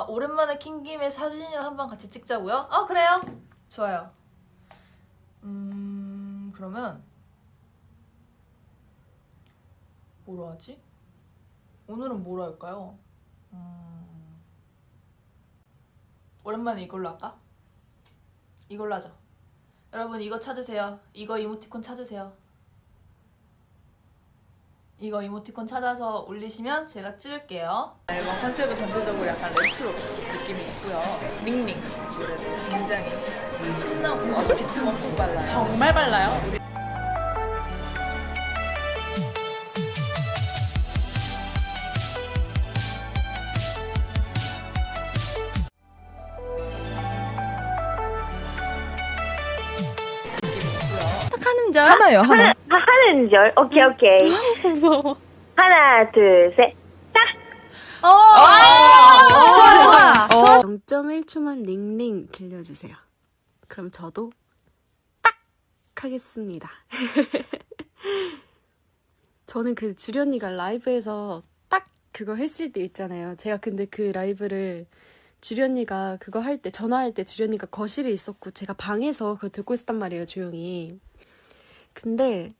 아 오랜만에 킨 김에 사진이나 한번 같이 찍자고요? 아 그래요. 좋아요. 음 그러면 뭐로 하지? 오늘은 뭐로 할까요? 음, 오랜만에 이걸로 할까? 이걸로 하죠. 여러분 이거 찾으세요. 이거 이모티콘 찾으세요. 이거 이모티콘 찾아서 올리시면 제가 찍을게요. 앨범 컨셉은 전체적으로 약간 레트로 느낌이 있고요. 밍밍 노래도 굉장히 신나고 아주 비트 엄청 빨라요. 정말 빨라요. 하는 줄? 하나요 하나. 하, 하는 절? 오케이, 오케이. 무서워. 하나, 둘, 셋. 좋아, 좋아. 0.1초만 링링 길려주세요. 그럼 저도 딱 하겠습니다. 저는 그 주련이가 라이브에서 딱 그거 했을 때 있잖아요. 제가 근데 그 라이브를 주련이가 그거 할 때, 전화할 때 주련이가 거실에 있었고, 제가 방에서 그거 듣고 있었단 말이에요, 조용히. 근데,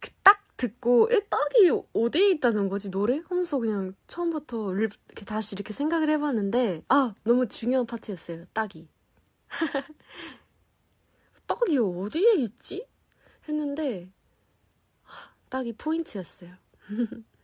그 딱 듣고, 에, 딱이 어디에 있다는 거지, 노래? 하면서 그냥 처음부터 를- 이렇게 다시 이렇게 생각을 해봤는데, 아, 너무 중요한 파트였어요, 딱이. 딱이 어디에 있지? 했는데, 하, 딱이 포인트였어요.